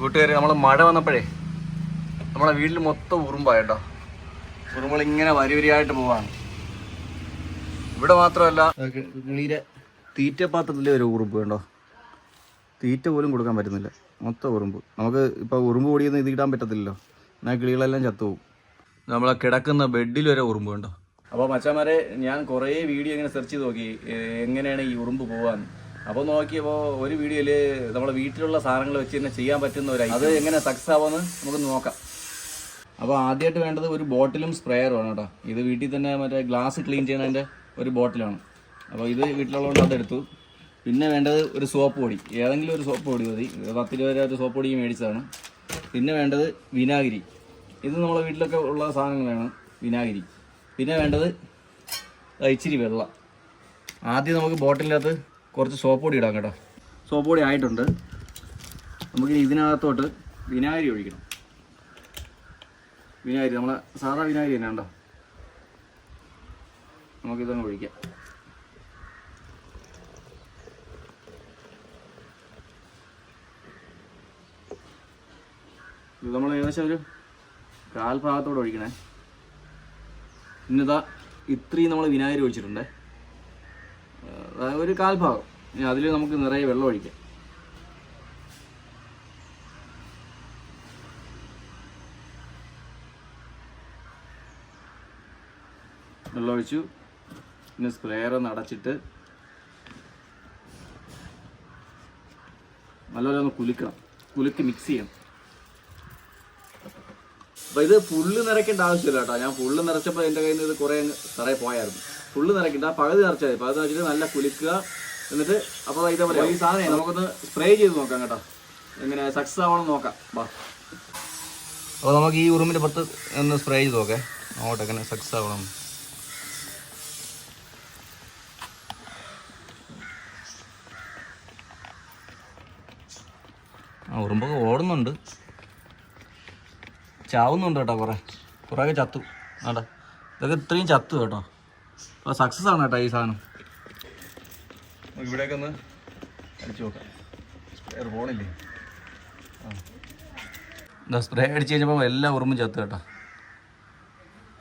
കൂട്ടുകാർ നമ്മൾ മഴ വന്നപ്പോഴേ നമ്മളെ വീട്ടിൽ മൊത്തം ഉറുമ്പായ കേട്ടോ ഉറുമ്പൾ ഇങ്ങനെ വരി വരിയായിട്ട് പോവാണ്. ഇവിടെ മാത്രമല്ല നീരെ തീറ്റ പാത്രത്തിന്റെ ഒരു ഉറുമ്പ് കണ്ടോ? തീറ്റ പോലും കൊടുക്കാൻ പറ്റുന്നില്ല. മൊത്തം ഉറുമ്പ്. നമുക്ക് ഇപ്പോൾ ഉറുമ്പ് പൊടിയൊന്നും ഇത് ഇടാൻ പറ്റത്തില്ലല്ലോ. എന്നാൽ കിളികളെല്ലാം ചത്തുപോകും. നമ്മളെ കിടക്കുന്ന ബെഡിൽ വരെ ഉറുമ്പ് കണ്ടോ? അപ്പോൾ മച്ചന്മാരെ ഞാൻ കുറേ വീഡിയോ ഇങ്ങനെ സെർച്ച് ചെയ്ത് നോക്കി. എങ്ങനെയാണ് ഈ ഉറുമ്പ് പോകാൻ അപ്പോൾ നോക്കിയപ്പോൾ ഒരു വീഡിയോയിൽ നമ്മുടെ വീട്ടിലുള്ള സാധനങ്ങൾ വെച്ച് തന്നെ ചെയ്യാൻ പറ്റുന്ന ഒരു അത് എങ്ങനെ സക്സസ് ആവുമെന്ന് നമുക്ക് നോക്കാം. അപ്പോൾ ആദ്യമായിട്ട് വേണ്ടത് ഒരു ബോട്ടിലും സ്പ്രേയറും ആണ് കേട്ടോ. ഇത് വീട്ടിൽ തന്നെ മറ്റേ ഗ്ലാസ് ക്ലീൻ ചെയ്യുന്നതിന്റെ ഒരു ബോട്ടിലാണ്. അപ്പോൾ ഇത് വീട്ടിലുള്ളതുകൊണ്ട് അതെടുത്തു പിന്നെ വേണ്ടത് ഒരു സോപ്പ് പൊടി. ഏതെങ്കിലും ഒരു സോപ്പ് പൊടി മതി. പത്ത് രൂപ വരെ ഒരു സോപ്പ് പൊടി മേടിച്ചതാണ്. പിന്നെ വേണ്ടത് വിനാഗിരി. ഇത് നമ്മളെ വീട്ടിലൊക്കെ ഉള്ള സാധനങ്ങളാണ് വിനാഗിരി. പിന്നെ വേണ്ടത് ഇച്ചിരി വെള്ളം. ആദ്യം നമുക്ക് ബോട്ടിലിനകത്ത് കുറച്ച് സോപ്പ് പൊടി ഇടാം കേട്ടോ. സോപ്പ് പൊടി ആയിട്ടുണ്ട്. നമുക്ക് ഇതിനകത്തോട്ട് വിനാഗിരി ഒഴിക്കണം. വിനാഗിരി നമ്മളെ സാധാ വിനാഗിരി തന്നെ ഉണ്ടോ നമുക്കിതങ്ങ് ഒഴിക്കാം. ഇത് നമ്മൾ ഏകദേശം ഒരു കാൽഭാഗത്തോടെ ഒഴിക്കണേ. ഇന്നിതാ ഇത്രയും നമ്മൾ വിനാഗിരി ഒഴിച്ചിട്ടുണ്ടേ. ഒരു കാൽഭാഗം. ഇനി അതിൽ നമുക്ക് നിറയെ വെള്ളം ഒഴിക്കാം. വെള്ളം ഒഴിച്ചു. പിന്നെ സ്പ്രേയർ ഒന്ന് അടച്ചിട്ട് നല്ലപോലെ ഒന്ന് കുലുക്കണം. കുലുക്കി മിക്സ് ചെയ്യണം. അപ്പൊ ഇത് ഫുള്ള് നിറയ്ക്കേണ്ട ആവശ്യമില്ല കേട്ടോ. ഞാൻ ഫുള്ള് നിറച്ചപ്പോൾ എന്റെ കയ്യിൽ നിന്ന് ഇത് കുറേ നിറയെ പോയായിരുന്നു. ഫുള്ള് നിറയ്ക്കണ്ട പകുതി നിറച്ചാൽ പകുതി നിറച്ചിട്ട് നല്ല കുലുക്കുക. എന്നിട്ട് അപ്പോൾ ഇതേപോലെ ഈ സാധനം നമുക്കൊന്ന് സ്പ്രേ ചെയ്ത് നോക്കാം കേട്ടോ. എങ്ങനെ സക്സസ് ആവണം നോക്കാം. വാ. അപ്പോൾ നമുക്ക് ഈ ഉറുമ്പിന്റെ പുറത്ത് ഒന്ന് സ്പ്രേ ചെയ്ത് നോക്കേ. അങ്ങോട്ട് എങ്ങനെ സക്സസ് ആവണം. ആ ഉറുമ്പൊക്കെ ഓടുന്നുണ്ട്. ചാവുന്നുണ്ട് കേട്ടോ കുറേ. കുറേയൊക്കെ ചത്തു. ആടാ ഇതൊക്കെ ഇത്രയും ചത്തു കേട്ടോ. അപ്പോൾ സക്സസ് ആണ് കേട്ടോ ഈ സാധനം. നമുക്ക് ഇവിടെയൊക്കെ ഒന്ന് അടിച്ചു നോക്കാം. സ്പ്രേ പോണില്ലേ ആ. എന്താ സ്പ്രേ അടിച്ച് കഴിഞ്ഞപ്പോൾ എല്ലാ ഉറുമ്പും ചത്തു കേട്ടോ.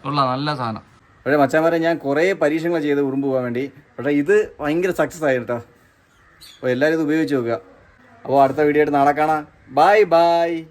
ഉള്ള നല്ല സാധനം. പക്ഷേ മച്ചാമാരെ ഞാൻ കുറേ പരീക്ഷണങ്ങൾ ചെയ്ത് ഉറുമ്പ് പോകാൻ വേണ്ടി. പക്ഷേ ഇത് ഭയങ്കര സക്സസ് ആയി കേട്ടോ. അപ്പോൾ എല്ലാവരും ഇത് ഉപയോഗിച്ച് നോക്കുക. അപ്പോൾ അടുത്ത വീഡിയോ ആയിട്ട് നാളെ കാണാം. Bye bye